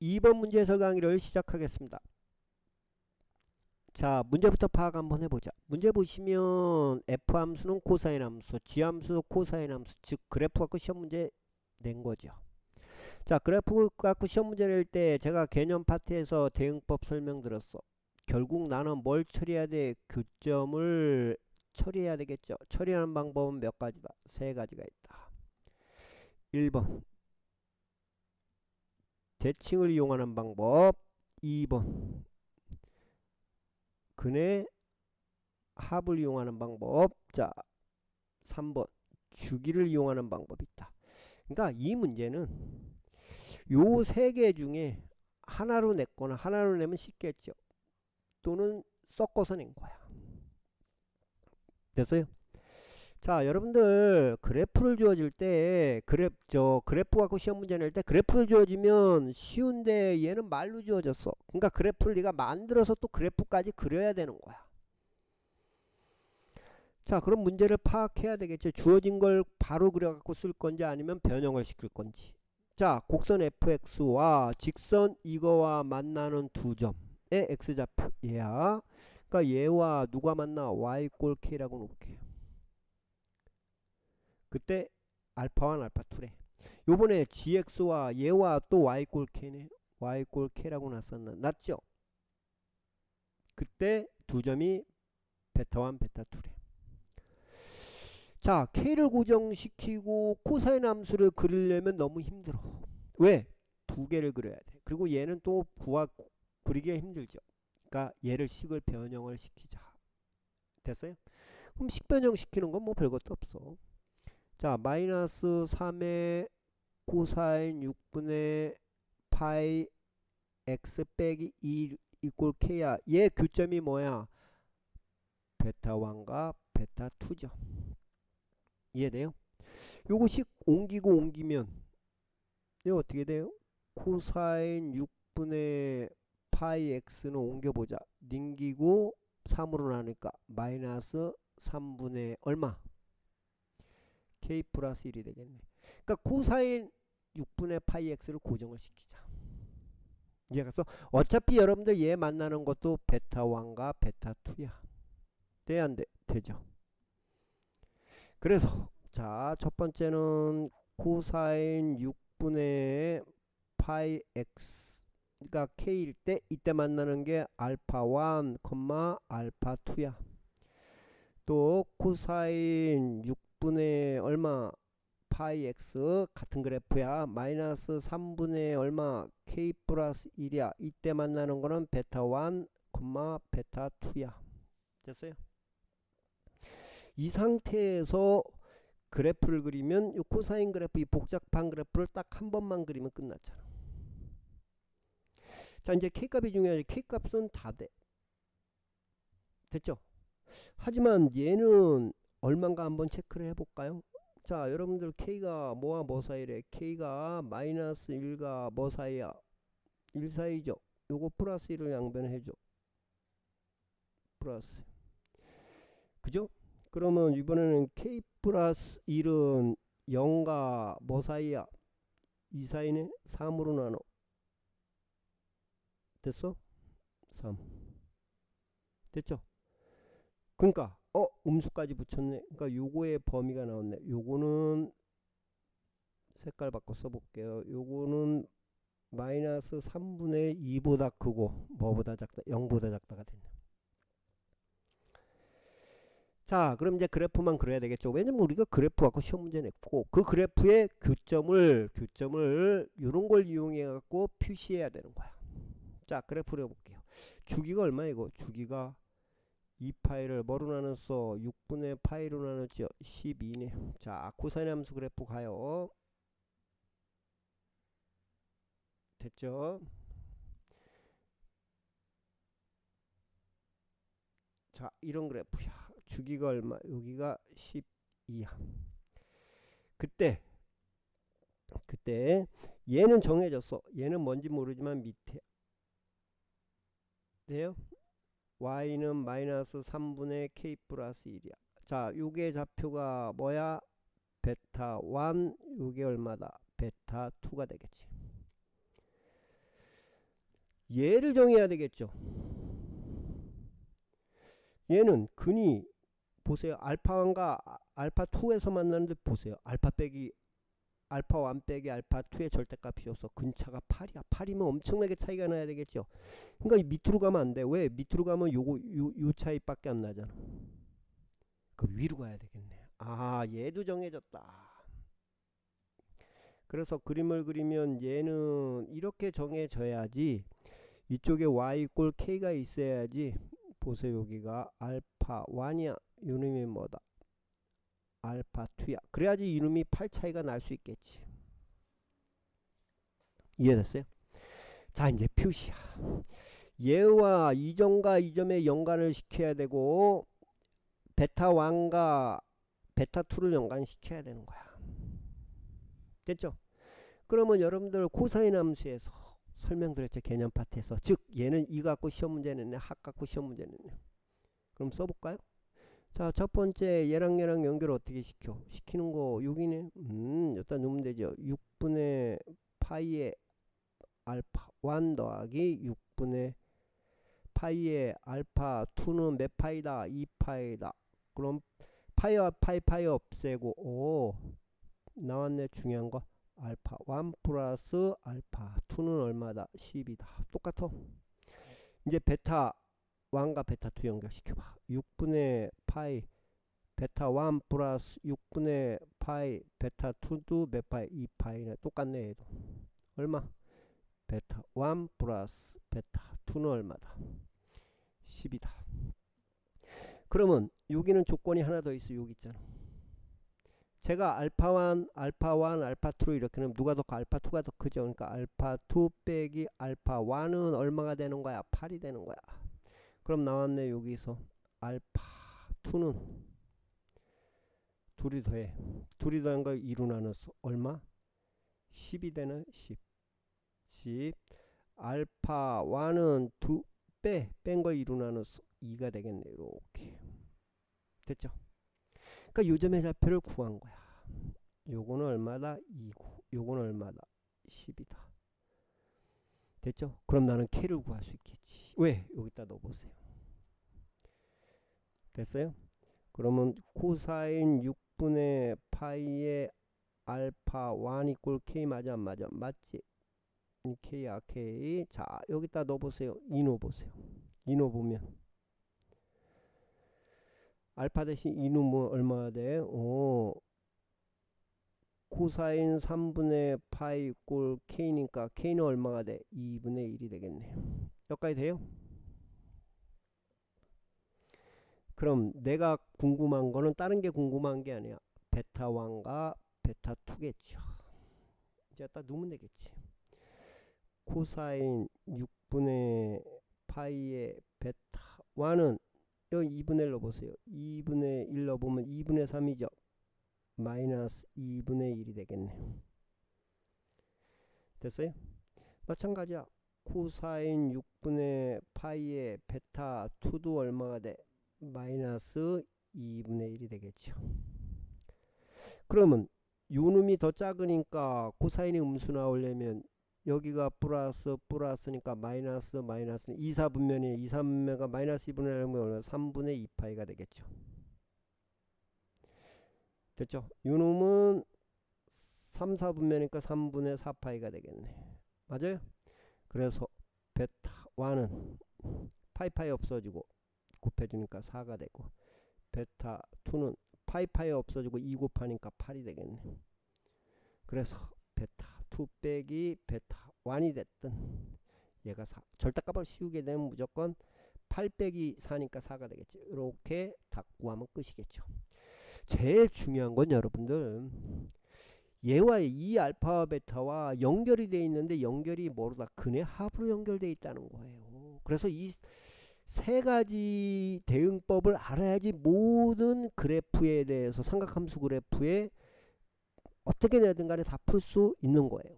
2번 문제 해설 강의를 시작하겠습니다. 자, 문제부터 파악 한번 해보자. 문제 보시면 F 함수는 코사인 함수, G 함수도 코사인 함수, 즉 그래프 갖고 시험 문제 낸 거죠. 자, 그래프 갖고 시험 문제 낼 때 제가 개념 파트에서 대응법 설명드렸어. 결국 나는 뭘 처리해야 돼? 교점을 처리해야 되겠죠. 처리하는 방법은 몇 가지다? 세 가지가 있다. 1번 대칭을 이용하는 방법 2번. 근의 합을 이용하는 방법 자 3번. 주기를 이용하는 방법이 있다. 그러니까 이 문제는 요 세 개 중에 하나로 냈거나 하나로 내면 쉽겠죠. 또는 섞어서 낸 거야. 됐어요? 자, 여러분들 그래프를 주어질 때 그래프 저 그래프 갖고 시험 문제 낼 때 그래프를 주어지면 쉬운데 얘는 말로 주어졌어. 그러니까 그래프를 네가 만들어서 또 그래프까지 그려야 되는 거야. 자, 그럼 문제를 파악해야 되겠죠. 주어진 걸 바로 그려 갖고 쓸 건지 아니면 변형을 시킬 건지. 자, 곡선 fx와 직선 이거와 만나는 두 점의 x좌표 얘야. 그러니까 얘와 누가 만나 y 꼴 k라고 놓을게요. 그때 알파와 알파 2래. 요번에 gx와 얘와 또 y 꼴 k네. y 꼴 k라고 났었나? 났죠? 그때 두 점이 베타 1, 베타 2래. 자, k를 고정시키고 코사인 함수를 그리려면 너무 힘들어. 왜? 두 개를 그려야 돼. 그리고 얘는 또 구하 그리기가 힘들죠. 그러니까 얘를 식을 변형을 시키자. 됐어요? 그럼 식 변형 시키는 건 뭐 별것도 없어. 자, 마이너스 3의 코사인 6분의 파이 x 빼기 2 이꼴 k야. 얘 교점이 뭐야? 베타 1과 베타 2죠. 이해돼요? 요거씩 옮기고 옮기면 이거 어떻게 돼요? 코사인 6분의 파이 x는 옮겨보자. 닝기고 3으로 나니까 마이너스 3분의 얼마? K 플러스 1이 되겠네. 그러니까 코사인 6분의 파이 x를 고정을 시키자. 이해갔어? 어차피 여러분들 얘 만나는 것도 베타 1과 베타 2야. 돼, 안 돼? 되죠. 그래서 자, 첫 번째는 코사인 6분의 파이 x가 k일 때 이때 만나는 게 알파 1, 알파 2야. 또 코사인 6 분의 얼마 파이 x 같은 그래프야. 마이너스 3분의 얼마 k 플러스 1이야. 이때 만나는 거는 베타 1, 베타 2야. 됐어요? 이 상태에서 그래프를 그리면 이 코사인 그래프 이 복잡한 그래프를 딱 한 번만 그리면 끝났잖아. 자 이제 k값이 중요하지. k값은 다 돼. 됐죠? 하지만 얘는 얼마인가 한번 체크를 해볼까요? 자 여러분들 k가 뭐와 뭐 사이래? k가 마이너스 1과 뭐 사이야? 1 사이죠. 요거 플러스 1을 양변해줘. 플러스. 그죠? 그러면 이번에는 k 플러스 1은 0과 뭐 사이야? 2 사이네? 3으로 나눠. 됐어? 3. 됐죠? 그러니까 어 음수까지 붙였네. 그러니까 요거의 범위가 나왔네. 요거는 색깔 바꿔 써볼게요. 요거는 마이너스 3분의 2보다 크고 뭐보다 작다? 0보다 작다가 됐네. 자 그럼 이제 그래프만 그려야 되겠죠 왜냐면 우리가 그래프 갖고 시험 문제 냈고 그 그래프의 교점을 교점을 요런 걸 이용해 갖고 표시해야 되는 거야 자 그래프를 해볼게요 주기가 얼마 이거 주기가 2파이를 뭐로 나눴어 6분의 파이로 나눴죠 12네 자 코사인 함수 그래프 가요 됐죠 자 이런 그래프야 주기가 얼마? 여기가 12야. 그때 그때 얘는 정해졌어. 얘는 뭔지 모르지만 밑에 돼요? Y는 마이너스 3분의 k 플러스 1이야. 자, 요게 좌표가 뭐야? 베타 1, 요게 얼마다? 베타 2가 되겠지. 얘를 정해야 되겠죠. 얘는 근이 보세요. 알파 1과 알파 2에서 만나는데 보세요. 알파 빼기 알파 1 빼기 알파 2의 절대값이어서 근차가 8이야. 8이면 엄청나게 차이가 나야 되겠죠. 그러니까 이 밑으로 가면 안 돼. 왜? 밑으로 가면 요거 요, 요 차이밖에 안 나잖아. 그 위로 가야 되겠네. 아, 얘도 정해졌다. 그래서 그림을 그리면 얘는 이렇게 정해져야지 이쪽에 y 꼴 k가 있어야지 보세요 여기가 알파 1이야 이놈이 뭐다 알파 2야 그래야지 이놈이 8 차이가 날 수 있겠지 이해됐어요? 자 이제 표시야 얘와 이 점과 이 점의 연관을 시켜야 되고 베타 1과 베타 2를 연관시켜야 되는 거야 됐죠? 그러면 여러분들 코사인 함수에서 설명드렸죠 개념 파트에서 즉 얘는 이 갖고 시험 문제 냈네 학 갖고 시험 문제 냈네 그럼 써볼까요? 자 첫 번째 얘랑 얘랑 연결 어떻게 시켜? 시키는 거 여기네 음 여기다 넣으면 되죠 6분의 파이의 알파 1 더하기 6분의 파이의 알파 2는 몇 파이다? 2파이다 그럼 파이와 파이 파이 없애고 오 나왔네 중요한 거 알파 1 플러스 알파 2는 얼마다? 10이다. 똑같아. 이제 베타 1과 베타 2 연결시켜봐. 6분의 파이 베타 1 플러스 6분의 파이 베타 2도 몇 파이? 2파이네. 똑같네 얘도. 얼마? 베타 1 플러스 베타 2는 얼마다? 10이다. 그러면 여기는 조건이 하나 더 있어. 여기 있잖아. 제가 알파 1, 알파 1, 알파 2로 이렇게 하면 누가 더 커? 알파 2가 더 크죠. 그러니까 알파 2 빼기 알파 1은 얼마가 되는 거야? 8이 되는 거야. 그럼 나왔네 여기서 알파 2는 둘이 더해. 둘이 더한 걸 2로 나눴어. 얼마? 10이 되는 10. 10. 알파 1은 두 빼. 뺀 걸 2로 나눴어. 2가 되겠네. 이렇게. 됐죠? 그러니까 요점의 좌표를 구한 거야. 요거는 얼마다? 2고 요거는 얼마다? 10이다. 됐죠? 그럼 나는 K를 구할 수 있겠지. 왜? 여기다 넣어보세요. 됐어요? 그러면 코사인 6분의 파이의 알파 1 이꼴 K 맞아 안 맞아? 맞지? K야 K 자 여기다 넣어보세요. 이노 보세요. 이노 보면 알파 대신 2는 뭐 얼마가 돼? 어, 코사인 3분의 파이 꼴 k니까 k는 얼마가 돼? 2분의 1이 되겠네. 여기까지 돼요? 그럼 내가 궁금한 거는 다른 게 궁금한 게 아니야. 베타 1과 베타 2겠죠. 이제 딱 넣으면 되겠지. 코사인 6분의 파이의 베타 1은 여기 2분의 1 넣어보세요. 2분의 1 넣어보면 2분의 3이죠. 마이너스 2분의 1이 되겠네. 됐어요? 마찬가지야. 코사인 6분의 파이의 베타 2도 얼마가 돼? 마이너스 2분의 1이 되겠죠. 그러면 요 놈이 더 작으니까 코사인이 음수 나오려면 여기가 플러스 플러스니까 마이너스 마이너스 2, 4분면이 2, 3분면가 마이너스 2분의 1이면 얼마 3분의 2파이가 되겠죠. 됐죠? 요놈은 3, 4분면이니까 3분의 4파이가 되겠네. 맞아요? 그래서 베타 1은 파이파이 없어지고 곱해주니까 4가 되고 베타 2는 파이파이 없어지고 2 곱하니까 8이 되겠네. 그래서 베타 2 빼기 베타 1이 됐든 얘가 4 절대값을 씌우게 되면 무조건 8 빼기 4니까 4가 되겠죠 이렇게 다 구하면 끝이겠죠 제일 중요한 건 여러분들 얘와 이 알파 베타와 연결이 되어 있는데 연결이 뭐로다 근의 합으로 연결되어 있다는 거예요 그래서 이 세 가지 대응법을 알아야지 모든 그래프에 대해서 삼각함수 그래프에 어떻게 되든 간에 다 풀 수 있는 거예요.